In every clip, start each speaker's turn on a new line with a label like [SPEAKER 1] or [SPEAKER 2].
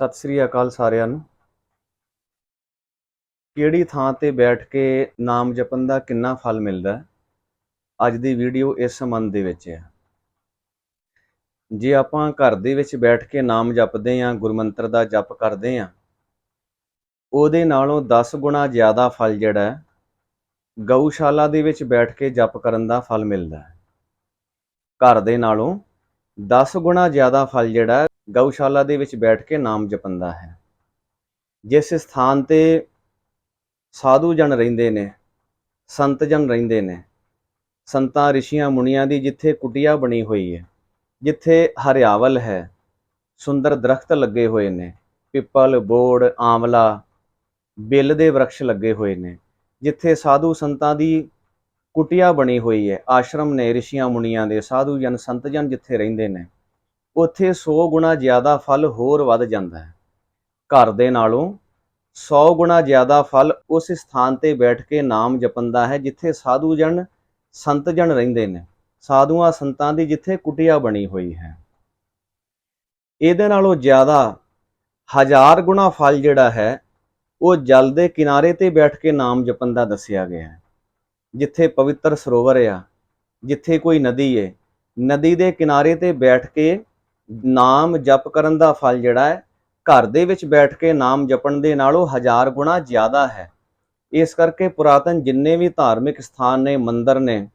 [SPEAKER 1] ਸਤਿ ਸ੍ਰੀ ਅਕਾਲ ਸਾਰਿਆਂ ਨੂੰ। ਕਿਹੜੀ ਥਾਂ ਤੇ ਬੈਠ ਕੇ ਨਾਮ ਜਪਣ ਦਾ ਕਿੰਨਾ ਫਲ ਮਿਲਦਾ ਹੈ? ਅੱਜ ਦੀ ਵੀਡੀਓ ਇਸ ਸੰਬੰਧ ਦੇ ਵਿੱਚ ਹੈ। ਜੇ ਆਪਾਂ ਘਰ ਦੇ ਵਿੱਚ ਬੈਠ ਕੇ ਨਾਮ ਜਪਦੇ ਆਂ ਗੁਰਮੰਤਰ ਦਾ ਜਪ ਕਰਦੇ ਆਂ ਉਹਦੇ ਨਾਲੋਂ 10 ਗੁਣਾ ਜ਼ਿਆਦਾ ਫਲ ਜਿਹੜਾ ਹੈ, ਗਊਸ਼ਾਲਾ ਦੇ ਵਿੱਚ ਬੈਠ ਕੇ ਜਪ ਕਰਨ ਦਾ ਫਲ ਮਿਲਦਾ ਹੈ। ਘਰ ਦੇ ਨਾਲੋਂ 10 ਗੁਣਾ ਜ਼ਿਆਦਾ ਫਲ ਜਿਹੜਾ ਗਊਸ਼ਾਲਾ ਦੇ ਵਿੱਚ ਬੈਠ ਕੇ ਨਾਮ ਜਪਣ ਦਾ ਹੈ। ਜਿਸ ਸਥਾਨ ਤੇ ਸਾਧੂ ਜਨ ਰਹਿੰਦੇ ਨੇ, ਸੰਤ ਜਨ ਰਹਿੰਦੇ ਨੇ, ਸੰਤਾਂ, ਰਿਸ਼ੀਆਂ, ਮੁਨੀਆਂ ਦੀ ਜਿੱਥੇ ਕੁਟਿਆ ਬਣੀ ਹੋਈ ਹੈ, ਜਿੱਥੇ ਹਰਿਆਵਲ ਹੈ, ਸੁੰਦਰ ਦਰਖਤ ਲੱਗੇ ਹੋਏ ਨੇ, ਪਿੱਪਲ, ਬੋੜ, ਆਂਵਲਾ, ਬਿੱਲ ਦੇ ਵਰਕਸ਼ ਲੱਗੇ ਹੋਏ ਨੇ, ਜਿੱਥੇ ਸਾਧੂ ਸੰਤਾਂ ਦੀ ਕੁਟਿਆ ਬਣੀ ਹੋਈ ਹੈ, ਆਸ਼ਰਮ ਨੇ ਰਿਸ਼ੀਆਂ, ਮੁਨੀਆਂ ਦੇ ਸਾਧੂ ਜਨ, ਸੰਤ ਜਨ ਜਿੱਥੇ ਰਹਿੰਦੇ ਨੇ। ਉੱਥੇ 100 ਗੁਣਾ ਜ਼ਿਆਦਾ ਫਲ ਹੋਰ ਵੱਧ ਜਾਂਦਾ ਹੈ। ਘਰ ਦੇ ਨਾਲੋਂ 100 ਗੁਣਾ ਜ਼ਿਆਦਾ ਫਲ ਉਸ ਸਥਾਨ ਤੇ ਬੈਠ ਕੇ ਨਾਮ ਜਪਣ ਦਾ ਹੈ ਜਿੱਥੇ ਸਾਧੂ ਜਨ, ਸੰਤ ਜਨ ਰਹਿੰਦੇ ਨੇ। ਸਾਧੂਆਂ ਸੰਤਾਂ ਦੀ ਜਿੱਥੇ ਕੁਟਿਆ ਬਣੀ ਹੋਈ ਹੈ। ਇਹਦੇ ਨਾਲੋਂ ਜ਼ਿਆਦਾ ਹਜ਼ਾਰ ਗੁਣਾ ਫਲ ਜਿਹੜਾ ਹੈ, ਉਹ ਜਲ ਦੇ ਕਿਨਾਰੇ ਤੇ ਬੈਠ ਕੇ ਨਾਮ ਜਪਣ ਦਾ ਦੱਸਿਆ ਗਿਆ ਹੈ। ਜਿੱਥੇ ਪਵਿੱਤਰ ਸਰੋਵਰ ਆ, ਜਿੱਥੇ ਕੋਈ ਨਦੀ ਹੈ ਨਦੀ ਦੇ ਕਿਨਾਰੇ ਤੇ ਬੈਠ ਕੇ ਨਾਮ ਜਪ ਕਰਨ ਦਾ ਫਲ ਜਿਹੜਾ ਹੈ, ਘਰ ਦੇ ਵਿੱਚ ਬੈਠ ਕੇ ਨਾਮ ਜਪਣ ਦੇ ਨਾਲੋਂ ਹਜ਼ਾਰ ਗੁਣਾ ਜ਼ਿਆਦਾ ਹੈ। ਇਸ ਕਰਕੇ ਪੁਰਾਤਨ ਜਿੰਨੇ ਵੀ ਧਾਰਮਿਕ ਸਥਾਨ ਨੇ, ਮੰਦਰ ਨੇ,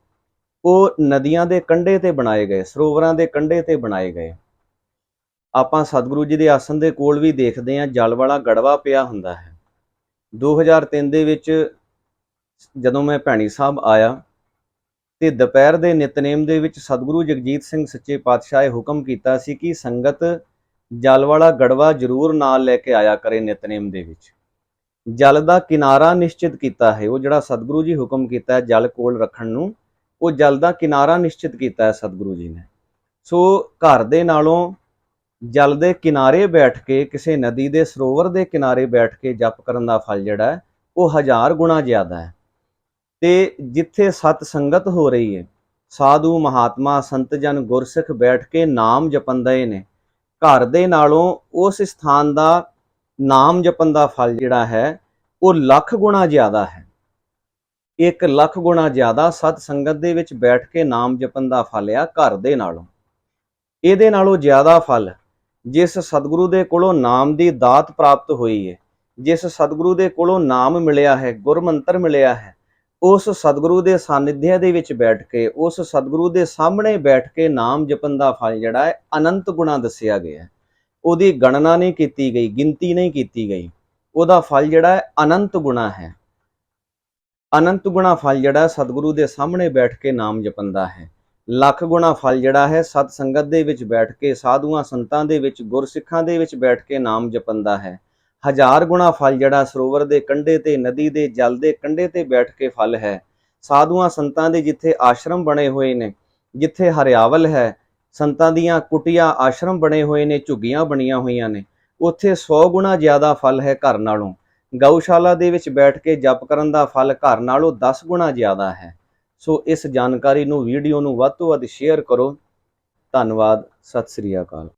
[SPEAKER 1] ਉਹ ਨਦੀਆਂ ਦੇ ਕੰਢੇ ਤੇ ਬਣਾਏ ਗਏ, ਸਰੋਵਰਾਂ ਦੇ ਕੰਢੇ ਤੇ ਬਣਾਏ ਗਏ। ਆਪਾਂ ਸਤਿਗੁਰੂ ਜੀ ਦੇ ਆਸਣ ਦੇ ਕੋਲ ਵੀ ਦੇਖਦੇ ਹਾਂ, ਜਲ ਵਾਲਾ ਗੜਵਾ ਪਿਆ ਹੁੰਦਾ ਹੈ। 2003 ਦੇ ਵਿੱਚ ਜਦੋਂ ਮੈਂ ਭੈਣੀ ਸਾਹਿਬ ਆਇਆ ਤੇ ਦੁਪਹਿਰ ਦੇ ਨਿਤਨੇਮ ਦੇ ਵਿੱਚ ਸਤਿਗੁਰੂ ਜਗਜੀਤ ਸਿੰਘ ਸੱਚੇ ਪਾਤਸ਼ਾਹ ਇਹ ਹੁਕਮ ਕੀਤਾ ਸੀ ਕਿ ਸੰਗਤ ਜਲ ਵਾਲਾ ਗੜਵਾ ਜ਼ਰੂਰ ਨਾਲ ਲੈ ਕੇ ਆਇਆ ਕਰੇ ਨਿਤਨੇਮ ਦੇ ਵਿੱਚ। ਜਲ ਦਾ ਕਿਨਾਰਾ ਨਿਸ਼ਚਿਤ ਕੀਤਾ ਹੈ। ਉਹ ਜਿਹੜਾ ਸਤਿਗੁਰੂ ਜੀ ਹੁਕਮ ਕੀਤਾ ਹੈ ਜਲ ਕੋਲ ਰੱਖਣ ਨੂੰ, ਉਹ ਜਲ ਦਾ ਕਿਨਾਰਾ ਨਿਸ਼ਚਿਤ ਕੀਤਾ ਹੈ ਸਤਿਗੁਰੂ ਜੀ ਨੇ। ਸੋ ਘਰ ਦੇ ਨਾਲੋਂ ਜਲ ਦੇ ਕਿਨਾਰੇ ਬੈਠ ਕੇ, ਕਿਸੇ ਨਦੀ ਦੇ ਸਰੋਵਰ ਦੇ ਕਿਨਾਰੇ ਬੈਠ ਕੇ ਜਪ ਕਰਨ ਦਾ ਫਲ ਜਿਹੜਾ ਹੈ, ਉਹ ਹਜ਼ਾਰ ਗੁਣਾ ਜ਼ਿਆਦਾ ਹੈ। ਤੇ ਜਿੱਥੇ ਸਤ ਸੰਗਤ ਹੋ ਰਹੀ ਹੈ, ਸਾਧੂ ਮਹਾਤਮਾ ਸੰਤ ਜਨ ਗੁਰਸਿੱਖ ਬੈਠ ਕੇ ਨਾਮ ਜਪੰਦੇ ਨੇ। ਘਰ ਦੇ ਨਾਲੋਂ ਉਸ ਸਥਾਨ ਦਾ ਨਾਮ ਜਪਣ ਦਾ ਫਲ ਜਿਹੜਾ ਹੈ, ਉਹ ਲੱਖ ਗੁਣਾ ਜ਼ਿਆਦਾ ਹੈ। ਇੱਕ ਲੱਖ ਗੁਣਾ ਜ਼ਿਆਦਾ ਸਤ ਸੰਗਤ ਦੇ ਵਿੱਚ ਬੈਠ ਕੇ ਨਾਮ ਜਪਣ ਦਾ ਫਲ ਆ ਘਰ ਦੇ ਨਾਲੋਂ। ਇਹਦੇ ਨਾਲੋਂ ਜ਼ਿਆਦਾ ਫਲ, ਜਿਸ ਸਤਿਗੁਰੂ ਦੇ ਕੋਲੋਂ ਨਾਮ ਦੀ ਦਾਤ ਪ੍ਰਾਪਤ ਹੋਈ ਹੈ, ਜਿਸ ਸਤਿਗੁਰੂ ਦੇ ਕੋਲੋਂ ਨਾਮ ਮਿਲਿਆ ਹੈ, ਗੁਰਮੰਤਰ ਮਿਲਿਆ ਹੈ ਉਸ ਸਤਿਗੁਰੂ ਦੇ ਸਾਨਿਧਿਆ ਦੇ ਵਿੱਚ ਬੈਠ ਕੇ, ਉਸ ਸਤਿਗੁਰੂ ਦੇ ਸਾਹਮਣੇ ਬੈਠ ਕੇ ਨਾਮ ਜਪਣ ਦਾ ਫਲ ਜਿਹੜਾ ਹੈ, ਅਨੰਤ ਗੁਣਾ ਦੱਸਿਆ ਗਿਆ ਹੈ। ਉਹਦੀ ਗਣਨਾ ਨਹੀਂ ਕੀਤੀ ਗਈ, ਗਿਣਤੀ ਨਹੀਂ ਕੀਤੀ ਗਈ। ਉਹਦਾ ਫਲ ਜਿਹੜਾ ਹੈ, ਅਨੰਤ ਗੁਣਾ ਹੈ। ਅਨੰਤ ਗੁਣਾ ਫਲ ਜਿਹੜਾ ਸਤਿਗੁਰੂ ਦੇ ਸਾਹਮਣੇ ਬੈਠ ਕੇ ਨਾਮ ਜਪਣ ਦਾ ਹੈ। ਲੱਖ ਗੁਣਾ ਫਲ ਜਿਹੜਾ ਹੈ ਸਤ ਸੰਗਤ ਦੇ ਵਿੱਚ ਬੈਠ ਕੇ, ਸਾਧੂਆਂ ਸੰਤਾਂ ਦੇ ਵਿੱਚ, ਗੁਰਸਿੱਖਾਂ ਦੇ ਵਿੱਚ ਬੈਠ ਕੇ ਨਾਮ ਜਪਣ ਦਾ ਹੈ। ਹਜ਼ਾਰ ਗੁਣਾ ਫਲ ਜਿਹੜਾ ਸਰੋਵਰ ਦੇ ਕੰਢੇ ਤੇ, ਨਦੀ ਦੇ ਜਲ ਦੇ ਕੰਢੇ ਤੇ ਬੈਠ ਕੇ ਫਲ ਹੈ। ਸਾਧੂਆਂ ਸੰਤਾਂ ਦੇ ਜਿੱਥੇ ਆਸ਼ਰਮ ਬਣੇ ਹੋਏ ਨੇ, ਜਿੱਥੇ ਹਰਿਆਵਲ ਹੈ, ਸੰਤਾਂ ਦੀਆਂ ਕੁਟੀਆਂ ਆਸ਼ਰਮ ਬਣੇ ਹੋਏ ਨੇ, ਝੁੱਗੀਆਂ ਬਣੀਆਂ ਹੋਈਆਂ ਨੇ, ਉੱਥੇ 100 ਗੁਣਾ ਜ਼ਿਆਦਾ ਫਲ ਹੈ ਘਰ ਨਾਲੋਂ। ਗਊਸ਼ਾਲਾ ਦੇ ਵਿੱਚ ਬੈਠ ਕੇ ਜਪ ਕਰਨ ਦਾ ਫਲ ਘਰ ਨਾਲੋਂ 10 ਗੁਣਾ ਜ਼ਿਆਦਾ ਹੈ। ਸੋ ਇਸ ਜਾਣਕਾਰੀ ਨੂੰ, ਵੀਡੀਓ ਨੂੰ ਵੱਧ ਤੋਂ ਵੱਧ ਸ਼ੇਅਰ ਕਰੋ। ਧੰਨਵਾਦ, ਸਤਿ ਸ੍ਰੀ ਅਕਾਲ।